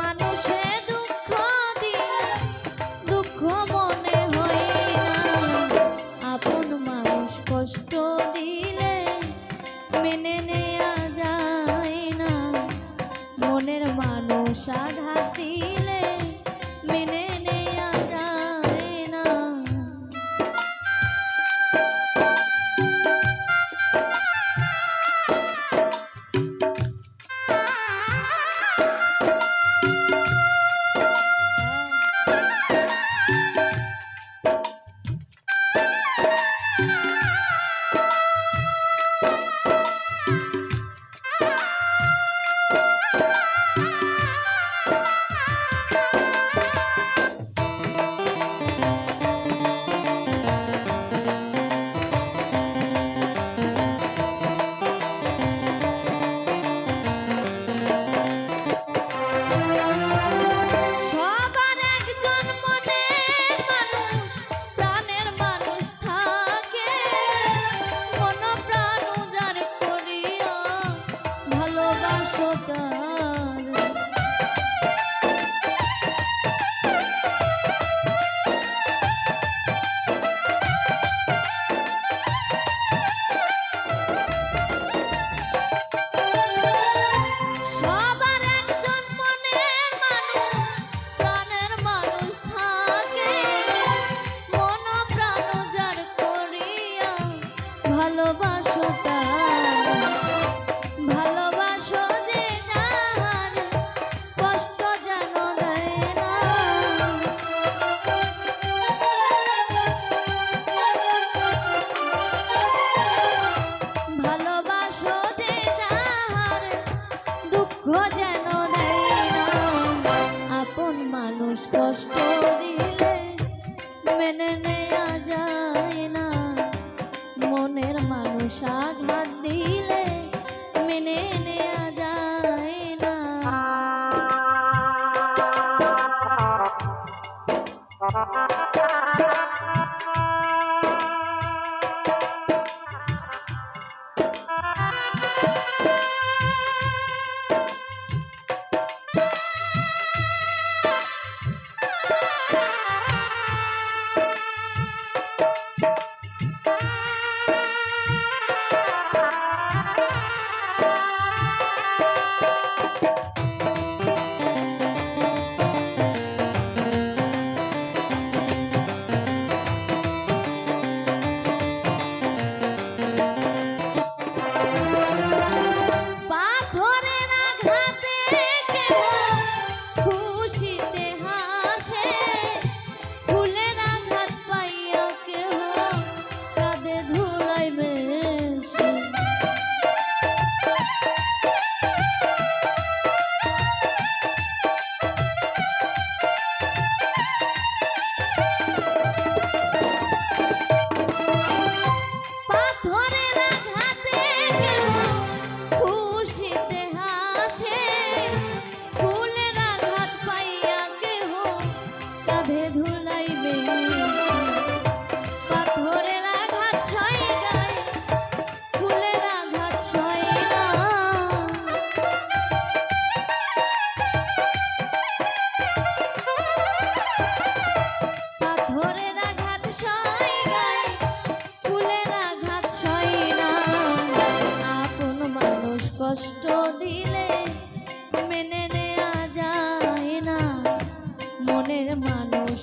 মানুষে দুঃখ দিলে দুঃখ মনে হয় না। আপন মানুষ কষ্ট দিলে মেনে নেয়া যায় না। মনের মানুষ আঘাত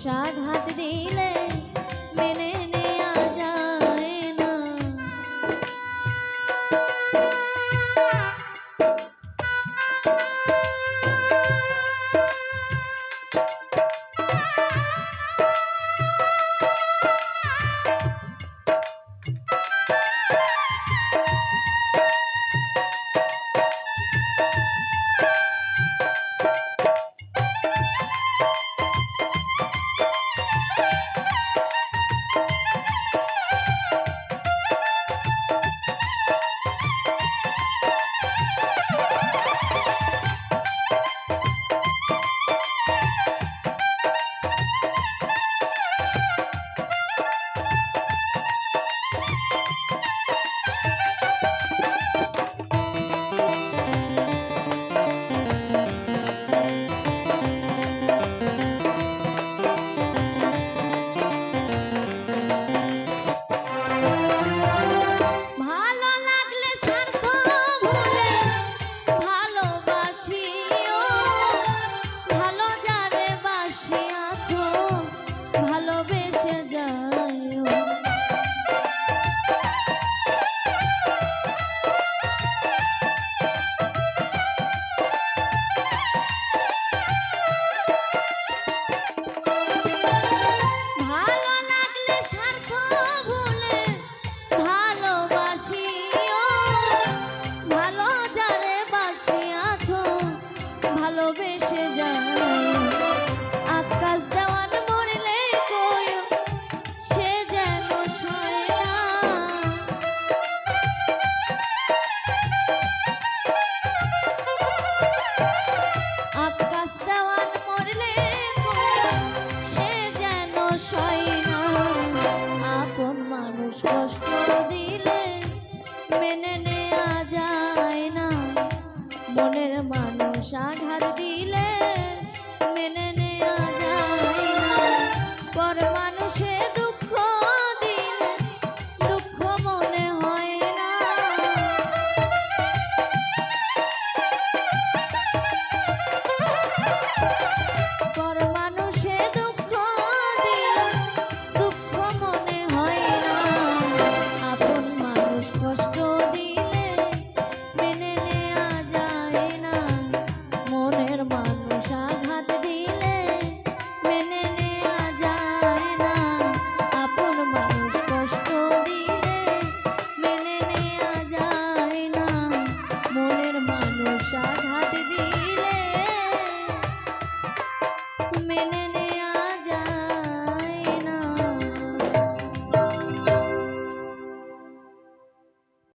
মানুষ আঘাত দিলে ভালোবেসে যাও।